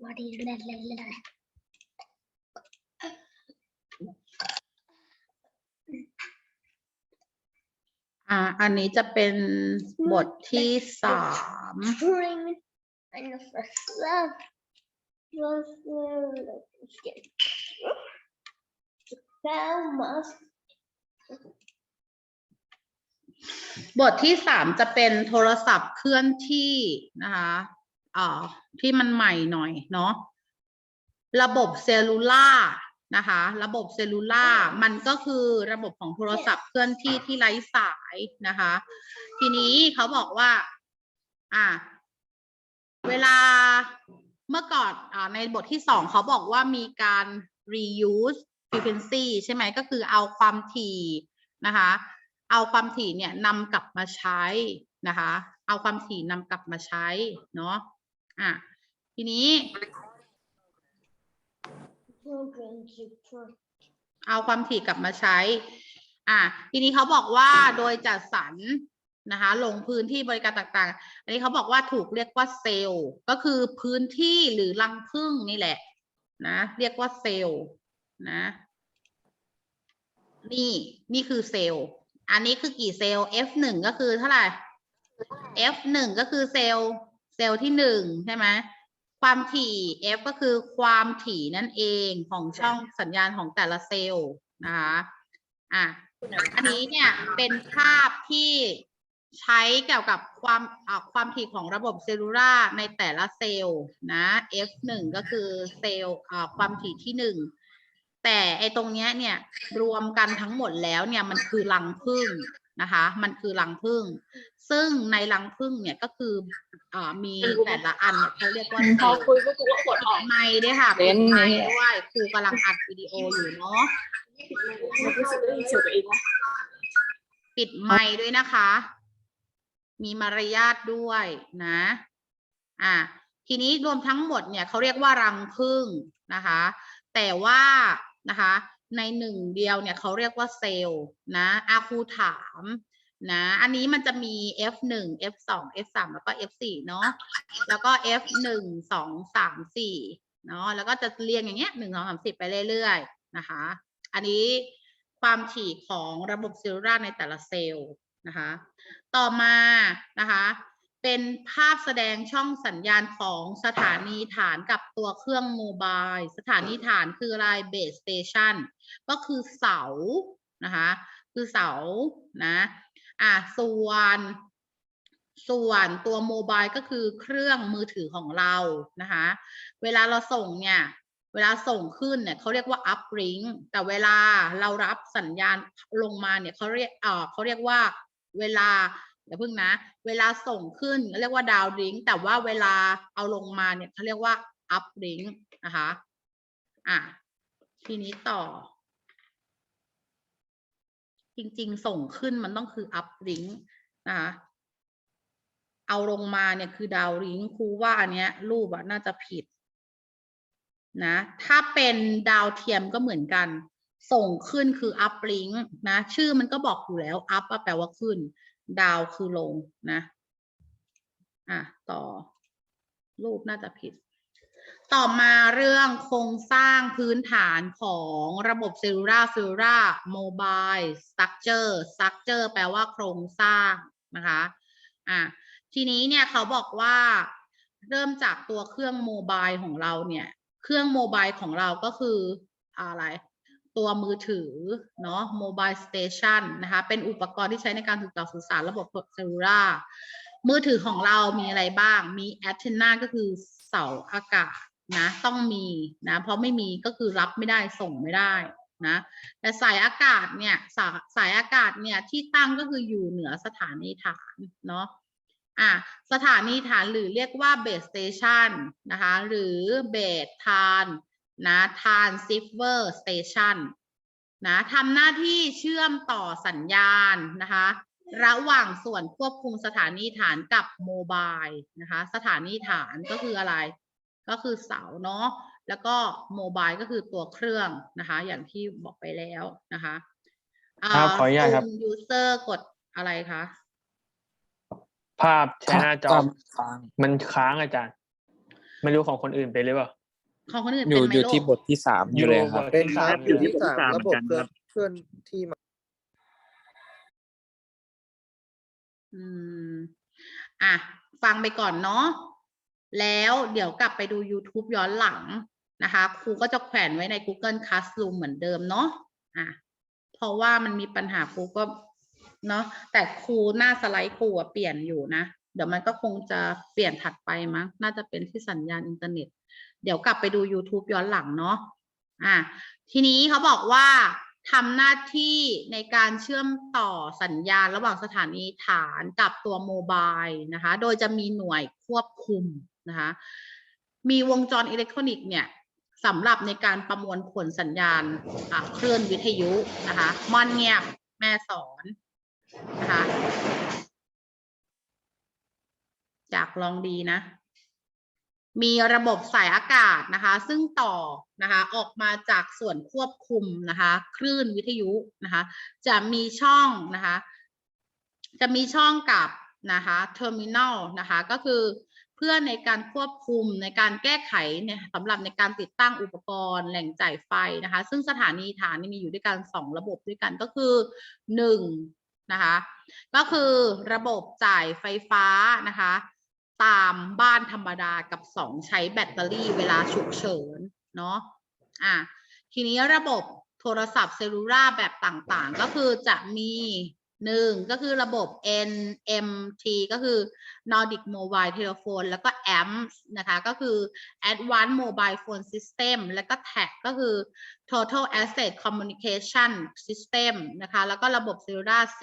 What is that? That- that- that? อ่า อันนี้จะเป็นบทที่สาม Spring and the first love. Just get Thou must บทที่สามจะเป็นโทรศัพท์เคลื่อนที่นะคะ อ่าที่มันใหม่หน่อยเนาะระบบเซลลูล่านะคะ ระบบเซลลูล่ามันก็คือระบบของโทรศัพท์เคลื่อนที่ที่ไร้สายนะคะ ทีนี้เขาบอกว่า อ่า เวลาเมื่อก่อนอในบทที่สองเขาบอกว่ามีการ reuse frequency ใช่ไหมก็คือเอาความถี่นะคะ เอาความถี่เนี่ยนำกลับมาใช้นะคะ เอาความถี่นำกลับมาใช้เนาะ อะทีนี้ เอาความถี่กลับมาใช้ อะทีนี้เขาบอกว่าโดยจัดสรรนะคะลงพื้นที่บริการต่างๆ อันนี้เขาบอกว่าถูกเรียกว่าเซลล์ ก็คือพื้นที่หรือรังผึ้งนี่แหละ นะ เรียกว่าเซลล์นะ นี่นี่คือเซลล์ อันนี้คือกี่เซลล์ F หนึ่งก็คือเท่าไหร่ F หนึ่งก็คือเซลล์ เซลล์ที่หนึ่งใช่ไหมความถี่ F ก็คือความถี่นั่นเองของช่องสัญญาณของแต่ละเซลล์นะคะอะอันนี้เนี่ยเป็นภาพที่ใช้เกี่ยวกับความอ่าความถี่ของระบบเซลลูล่าในแต่ละเซลล์นะ F หนึ่งก็คือเซลล์อ่าความถี่ที่หนึ่งแต่ไอตรงเนี้ยเนี่ยรวมกันทั้งหมดแล้วเนี่ยมันคือรังผึ้ง นะคะ มันคือรังผึ้งซึ่งในรังผึ้งเนี่ยก็คืออ่ามีแต่ละอันเนี่ยเขาเรียกว่าเซพอลล์คุยก็กูก็กดออกไมค์ด้วยค่ะเว้นปิดไมค์เนี่ยด้วยครูกำลังอัดวิดีโออยู่เนาะมันรู้สึกได้ยินเสียงตัวเองนะปิดไมค์ด้วยนะคะ มีมารยาทด้วยนะ อะทีนี้รวมทั้งหมดเนี่ยเขาเรียกว่ารังผึ้งนะคะ แต่ว่านะคะ ในหนึ่งเดียวเนี่ยเขาเรียกว่าเซลล์นะอาครูถามนะอันนี้มันจะมี F1 F2 F3 แล้วก็ F4 เนาะแล้วก็ F1 2 3 4เนาะแล้วก็จะเรียงอย่างเงี้ย1 2 3 4ไปเรื่อยๆนะคะ อันนี้ความถี่ของระบบเซลลูล่าร์ในแต่ละเซลล์นะคะ ต่อมานะคะ เป็นภาพแสดงช่องสัญญาณของสถานีฐานกับตัวเครื่องโมบายสถานีฐานคืออะไร base station ก็คือเสานะคะคือเสานะอะส่วนส่วนตัวโมบายก็คือเครื่องมือถือของเรานะคะเวลาเราส่งเนี่ย เวลาส่งขึ้นเนี่ยเขาเรียกว่า uplink แต่เวลาเรารับสัญญาณลงมาเนี่ยเขาเรียกเอ่อเขาเรียกว่าเวลา อย่าเพิ่งนะ เวลาส่งขึ้นเรียกว่า downlink แต่ว่าเวลาเอาลงมาเนี่ยเขาเรียกว่า uplink นะคะอะทีนี้ต่อ จริงๆ ส่งขึ้นมันต้องคือ uplink นะคะเอาลงมาเนี่ยคือ downlink ครูว่าอันเนี้ย รูปอะน่าจะผิดนะถ้าเป็นดาวเทียมก็เหมือนกัน ส่งขึ้นคือ uplink นะ ชื่อมันก็บอกอยู่แล้ว up อะแปลว่าขึ้น ดาวคือลงนะ อะ ต่อ รูปน่าจะผิด ต่อมาเรื่องโครงสร้างพื้นฐานของระบบเซลลูล่าเซลลูล่าโมบายสตั๊กเจอร์สตั๊กเจอร์แปลว่าโครงสร้างนะคะ อะ ทีนี้เนี่ยเขาบอกว่าเริ่มจากตัวเครื่องโมบายของเราเนี่ย เครื่องโมบายของเราก็คืออะไร ตัวมือถือเนาะโมบายสเตชันนะคะ เป็นอุปกรณ์ที่ใช้ในการติดต่อสื่อสารระบบเซลลูล่ามือถือของเรามีอะไรบ้าง มีแอนเทนาก็คือเสาอากาศนะ ต้องมีนะ เพราะไม่มีก็คือรับไม่ได้ส่งไม่ได้นะ แต่สายอากาศเนี่ยสาสายอากาศเนี่ยที่ตั้งก็คืออยู่เหนือสถานีฐานเนาะอะสถานีฐานหรือเรียกว่า base station นะคะ หรือ base ทาน นะ transceiver station นะทำหน้าที่เชื่อมต่อสัญญาณนะคะ ระหว่างส่วนควบคุมสถานีฐานกับโมบายนะคะ สถานีฐานก็คืออะไร ก็คือเสาเนาะแล้วก็โมบายก็คือตัวเครื่องนะคะ อย่างที่บอกไปแล้วนะคะครับขออนุญาตครับยูเซอร์กดอะไรคะภาพใช้หน้าจอครับค้างมันค้างอาจารย์ไม่รู้ของคนอื่นเป็นหรือเปล่า ของคนอื่นอเป็ยู่นไหมอยู่ลูที่กบทที่สามอยู่เลยครับอยู่เป็นครับออยู่ยู่ที่ที่สามสามระบบเหมือนกันเคลื่อนครับเคลื่อนที่มาอืม อะ ฟังไปก่อนเนาะแล้วเดี๋ยวกลับไปดู YouTube ย้อนหลังนะคะ ครูก็จะแขวนไว้ใน Google Classroom เหมือนเดิมเนาะอะเพราะว่ามันมีปัญหาครูก็ เนาะแต่ครูหน้าสไลด์ครูอะเปลี่ยนอยู่นะ เดี๋ยวมันก็คงจะเปลี่ยนถัดไปมั้งน่าจะเป็นที่สัญญาณอินเทอร์เน็ต เดี๋ยวกลับไปดู YouTube ย้อนหลังเนาะอะทีนี้เขาบอกว่าทำหน้าที่ในการเชื่อมต่อสัญญาณระหว่างสถานีฐานกับตัวโมบายนะคะ โดยจะมีหน่วยควบคุมนะคะ มีวงจรอิเล็กทรอนิกส์เนี่ยสำหรับในการประมวลผลสัญญาณอะคลื่นวิทยุนะคะมอนเงียบแม่สอนนะคะจากลองดีนะ มีระบบสายอากาศนะคะ ซึ่งต่อนะคะออกมาจากส่วนควบคุมนะคะ คลื่นวิทยุนะคะ จะมีช่องนะคะ จะมีช่องกับนะคะเทอร์มินอลนะคะ ก็คือเพื่อในการควบคุมในการแก้ไขเนี่ยสำหรับในการติดตั้งอุปกรณ์แหล่งจ่ายไฟนะคะ ซึ่งสถานีฐานนี่มีอยู่ด้วยกันสองระบบด้วยกันก็คือหนึ่งนะคะ ก็คือระบบจ่ายไฟฟ้านะคะ ตามบ้านธรรมดากับสองใช้แบตเตอรี่เวลาฉุกเฉินเนาะอะทีนี้ระบบโทรศัพท์เซลลูล่าแบบต่างๆ ก็คือจะมีหนึ่งก็คือระบบ NMT ก็คือ Nordic Mobile Telephone แล้วก็ AMPS นะคะ ก็คือ Advanced Mobile Phone System แล้วก็ TAC ก็คือ Total Asset Communication System นะคะ แล้วก็ระบบ Cellular C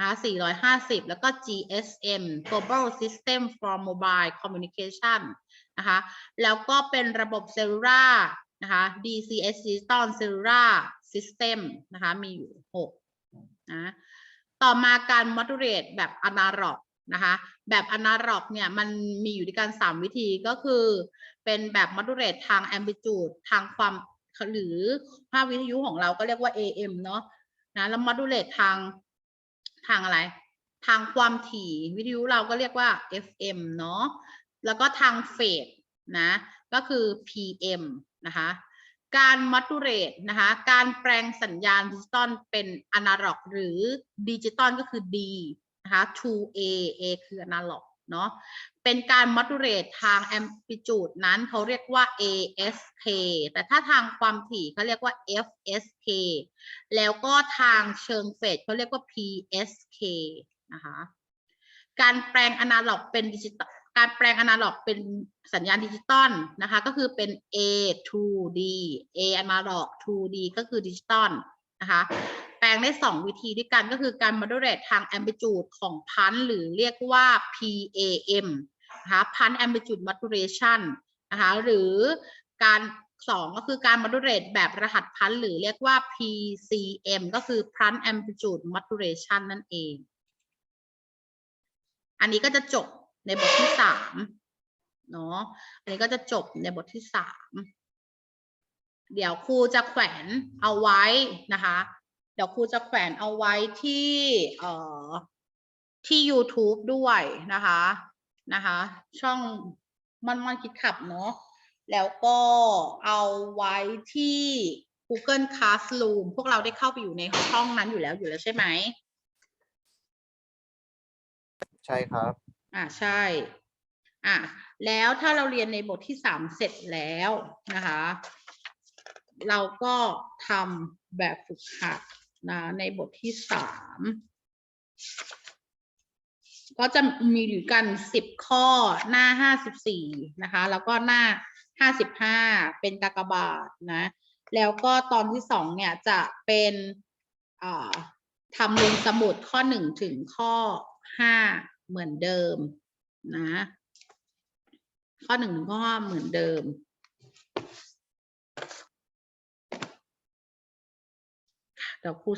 ะคะ450 แล้วก็ GSM Global System for Mobile Communication นะคะ แล้วก็เป็นระบบ Cellular นะคะ DCS Digital Cellular System นะคะ มีอยู่6นะ ต่อมาการ modulate แบบอนาล็อกนะคะ แบบอนาล็อกเนี่ย มันมีอยู่ด้วยกัน 3 วิธีก็คือ เป็นแบบ modulate ทาง amplitude ทางความหรือภาพวิทยุของเราก็เรียกว่า AM เนาะนะแล้ว modulate ทาง ทางอะไร ทางความถี่วิทยุเราก็เรียกว่า FM เนาะแล้วก็ทางเฟสนะก็คือ PM นะคะการมัตูเรตนะคะการแปลงสัญญาณดิจิตอลเป็นอนาล็อก หรือดิจิตอลก็คือ D นะคะ 2A A คืออนาล็อก เนาะเป็นการมัตูเรตทางแอมพลิจูดนั้นเขาเรียกว่า ASK แต่ถ้าทางความถี่เขาเรียกว่า FSK แล้วก็ทางเชิงเฟสเขาเรียกว่า PSK นะคะการแปลงอนาล็อกเป็นดิจิตอลการแปลงอนาล็อกเป็นสัญญาณดิจิตอลนะคะ ก็คือเป็น A to D A อนาล็อก to D ก็คือดิจิตอลนะคะ แปลงได้2วิธีด้วยกันก็คือการ modulate ทาง amplitude ของพันหรือเรียกว่า PAM นะคะพัน amplitude modulation นะคะหรือการสองก็คือการ modulate แบบรหัสพันหรือเรียกว่า PCM ก็คือพัน amplitude modulation นั่นเอง อันนี้ก็จะจบในบทที่สามเนาะ อันนี้ก็จะจบในบทที่สาม เดี๋ยวครูจะแขวนเอาไว้นะคะ ดี๋ยวครูจะแขวนเอาไว้ที่เอ่อที่ YouTube ด้วยนะคะนะคะ ช่องมันมันคิดขับเนาะแล้วก็เอาไว้ที่ Google Classroom พวกเราได้เข้าไปอยู่ในช่องนั้นอยู่แล้วอยู่แล้วใช่ไหมใช่ครับ อ่าใช่อะแล้วถ้าเราเรียนในบทที่สามเสร็จแล้วนะคะ เราก็ทำแบบฝึกหัด นะในบทที่สามก็จะมีอยู่กันสิบข้อหน้าห้าสิบสี่นะคะ แล้วก็หน้าห้าสิบห้าเป็นกากบาทนะ แล้วก็ตอนที่สองเนี่ยจะเป็นทำลงสมุดข้อหนึ่งถึงข้อห้าเหมือนเดิมนะ ข้อหนึ่งถึงข้อห้าเหมือนเดิม เดี๋ยวครู